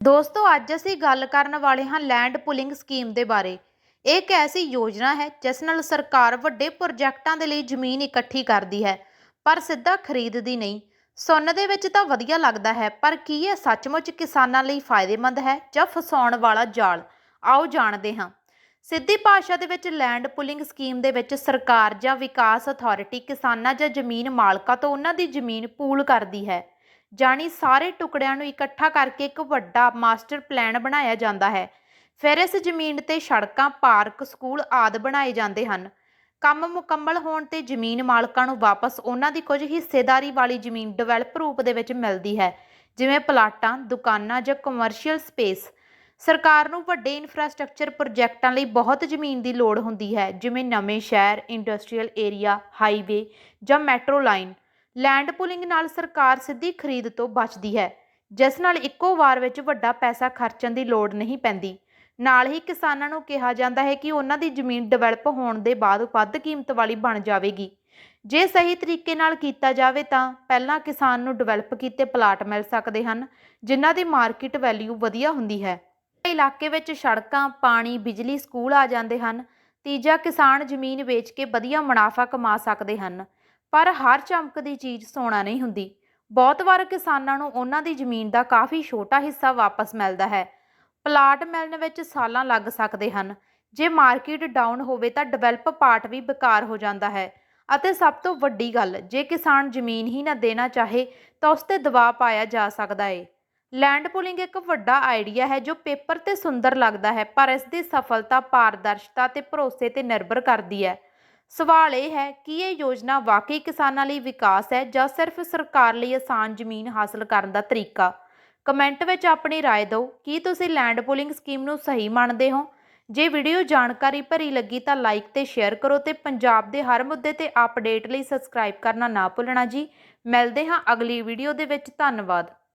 ਦੋਸਤੋ, ਅੱਜ ਅਸੀਂ ਗੱਲ ਕਰਨ ਵਾਲੇ ਹਾਂ ਲੈਂਡ ਪੁਲਿੰਗ ਸਕੀਮ ਦੇ ਬਾਰੇ। ਇਹ ਇੱਕ ਐਸੀ ਯੋਜਨਾ ਹੈ ਜਿਸ ਨਾਲ ਸਰਕਾਰ ਵੱਡੇ ਪ੍ਰੋਜੈਕਟਾਂ ਦੇ ਲਈ ਜ਼ਮੀਨ ਇਕੱਠੀ ਕਰਦੀ ਹੈ, ਪਰ ਸਿੱਧਾ ਖਰੀਦਦੀ ਨਹੀਂ। ਸੁਣਨ ਦੇ ਵਿੱਚ ਤਾਂ ਵਧੀਆ ਲੱਗਦਾ ਹੈ, ਪਰ ਕੀ ਇਹ ਸੱਚਮੁੱਚ ਕਿਸਾਨਾਂ ਲਈ ਫਾਇਦੇਮੰਦ ਹੈ ਜਾਂ ਫਸਾਉਣ ਵਾਲਾ ਜਾਲ? ਆਓ ਜਾਣਦੇ ਹਾਂ। ਸਿੱਧੀ ਭਾਸ਼ਾ ਦੇ ਵਿੱਚ ਲੈਂਡ ਪੁਲਿੰਗ ਸਕੀਮ ਦੇ ਵਿੱਚ ਸਰਕਾਰ ਜਾਂ ਵਿਕਾਸ ਅਥਾਰਟੀ ਕਿਸਾਨਾਂ ਜਾਂ ਜ਼ਮੀਨ ਮਾਲਕਾਂ ਤੋਂ ਉਹਨਾਂ ਦੀ ਜ਼ਮੀਨ ਪੂਲ ਕਰਦੀ ਹੈ। ਜਾਣੀ ਸਾਰੇ ਟੁਕੜਿਆਂ ਨੂੰ ਇਕੱਠਾ ਕਰਕੇ ਇੱਕ ਵੱਡਾ ਮਾਸਟਰ ਪਲਾਨ ਬਣਾਇਆ ਜਾਂਦਾ ਹੈ। ਫਿਰ ਇਸ ਜ਼ਮੀਨ ਤੇ ਸੜਕਾਂ, ਪਾਰਕ, ਸਕੂਲ ਆਦਿ ਬਣਾਏ ਜਾਂਦੇ ਹਨ। ਕੰਮ ਮੁਕੰਮਲ ਹੋਣ ਤੇ ਜ਼ਮੀਨ ਮਾਲਕਾਂ ਨੂੰ ਵਾਪਸ ਉਹਨਾਂ ਦੀ ਕੁਝ ਹਿੱਸੇਦਾਰੀ ਵਾਲੀ ਜ਼ਮੀਨ ਡਿਵੈਲਪ ਰੂਪ ਦੇ ਵਿੱਚ ਮਿਲਦੀ ਹੈ, ਜਿਵੇਂ ਪਲਾਟਾਂ, ਦੁਕਾਨਾਂ ਜਾਂ ਕਮਰਸ਼ੀਅਲ ਸਪੇਸ ਸਰਕਾਰ ਨੂੰ ਵੱਡੇ ਇਨਫਰਾਸਟ੍ਰਕਚਰ ਪ੍ਰੋਜੈਕਟਾਂ ਲਈ ਬਹੁਤ ਜ਼ਮੀਨ ਦੀ ਲੋੜ ਹੁੰਦੀ ਹੈ, ਜਿਵੇਂ ਨਵੇਂ ਸ਼ਹਿਰ ਇੰਡਸਟਰੀਅਲ ਏਰੀਆ ਹਾਈਵੇ ਜਾਂ ਮੈਟਰੋ ਲਾਈਨ ਲੈਂਡ ਪੁਲਿੰਗ ਨਾਲ ਸਰਕਾਰ ਸਿੱਧੀ ਖਰੀਦ ਤੋਂ ਬਚਦੀ ਹੈ, ਜਿਸ ਨਾਲ ਇੱਕੋ ਵਾਰ ਵਿੱਚ ਵੱਡਾ ਪੈਸਾ ਖਰਚਣ ਦੀ ਲੋੜ ਨਹੀਂ ਪੈਂਦੀ। ਨਾਲ ਹੀ ਕਿਸਾਨਾਂ ਨੂੰ ਕਿਹਾ ਜਾਂਦਾ ਹੈ ਕਿ ਉਹਨਾਂ ਦੀ ਜ਼ਮੀਨ ਡਿਵੈਲਪ ਹੋਣ ਦੇ ਬਾਅਦ ਵੱਧ ਕੀਮਤ ਵਾਲੀ ਬਣ ਜਾਵੇਗੀ। ਜੇ ਸਹੀ ਤਰੀਕੇ ਨਾਲ ਕੀਤਾ ਜਾਵੇ ਤਾਂ ਪਹਿਲਾਂ ਕਿਸਾਨ ਨੂੰ ਡਿਵੈਲਪ ਕੀਤੇ ਪਲਾਟ ਮਿਲ ਸਕਦੇ ਹਨ, ਜਿਨ੍ਹਾਂ ਦੀ ਮਾਰਕੀਟ ਵੈਲਿਊ ਵਧੀਆ ਹੁੰਦੀ ਹੈ। ਇਲਾਕੇ ਵਿੱਚ ਸੜਕਾਂ, ਪਾਣੀ, ਬਿਜਲੀ, ਸਕੂਲ ਆ ਜਾਂਦੇ ਹਨ। ਤੀਜਾ ਕਿਸਾਨ ਜ਼ਮੀਨ ਵੇਚ ਕੇ ਵਧੀਆ ਮੁਨਾਫਾ ਕਮਾ ਸਕਦੇ ਹਨ। ਪਰ ਹਰ ਚਮਕਦੀ ਚੀਜ਼ ਸੋਨਾ ਨਹੀਂ ਹੁੰਦੀ। ਬਹੁਤ ਵਾਰ ਕਿਸਾਨਾਂ ਨੂੰ ਉਹਨਾਂ ਦੀ ਜ਼ਮੀਨ ਦਾ ਕਾਫੀ ਛੋਟਾ ਹਿੱਸਾ ਵਾਪਸ ਮਿਲਦਾ ਹੈ। ਪਲਾਟ ਮਿਲਣ ਵਿੱਚ ਸਾਲਾਂ ਲੱਗ ਸਕਦੇ ਹਨ। ਜੇ ਮਾਰਕੀਟ ਡਾਊਨ ਹੋਵੇ ਤਾਂ ਡਿਵੈਲਪ ਪਾਰਟ ਵੀ ਬੇਕਾਰ ਹੋ ਜਾਂਦਾ ਹੈ। ਅਤੇ ਸਭ ਤੋਂ ਵੱਡੀ ਗੱਲ, ਜੇ ਕਿਸਾਨ ਜ਼ਮੀਨ ਹੀ ਨਾ ਦੇਣਾ ਚਾਹੇ ਤਾਂ ਉਸ ਤੇ ਦਬਾਅ ਪਾਇਆ ਜਾ ਸਕਦਾ ਹੈ ਲੈਂਡ ਪੁਲਿੰਗ ਇੱਕ ਵੱਡਾ ਆਈਡੀਆ ਹੈ ਜੋ ਪੇਪਰ ਤੇ ਸੁੰਦਰ ਲੱਗਦਾ ਹੈ, ਪਰ ਇਸ ਦੀ ਸਫਲਤਾ, ਪਾਰਦਰਸ਼ਤਾ ਤੇ ਭਰੋਸੇ ਤੇ ਨਿਰਭਰ ਕਰਦੀ ਹੈ। ਸਵਾਲ ਇਹ ਹੈ ਕਿ ਇਹ ਯੋਜਨਾ ਵਾਕਈ ਕਿਸਾਨਾਂ ਲਈ ਵਿਕਾਸ ਹੈ ਜਾਂ ਸਿਰਫ ਸਰਕਾਰ ਲਈ ਆਸਾਨ ਜ਼ਮੀਨ ਹਾਸਲ ਕਰਨ ਦਾ ਤਰੀਕਾ ਕਮੈਂਟ ਵਿੱਚ ਆਪਣੀ رائے ਦਿਓ ਕੀ ਤੁਸੀਂ ਲੈਂਡ ਪੁਲਿੰਗ ਸਕੀਮ ਨੂੰ ਸਹੀ ਮੰਨਦੇ ਹੋ ਜੇ ਵੀਡੀਓ ਜਾਣਕਾਰੀ ਭਰੀ ਲੱਗੀ ਤਾਂ ਲਾਈਕ ਤੇ ਸ਼ੇਅਰ ਕਰੋ ਤੇ ਪੰਜਾਬ ਦੇ ਹਰ ਮੁੱਦੇ ਤੇ ਅਪਡੇਟ ਲਈ ਸਬਸਕ੍ਰਾਈਬ ਕਰਨਾ ਨਾ ਭੁੱਲਣਾ ਜੀ ਮਿਲਦੇ ਹਾਂ ਅਗਲੀ ਵੀਡੀਓ ਦੇ ਵਿੱਚ ਧੰਨਵਾਦ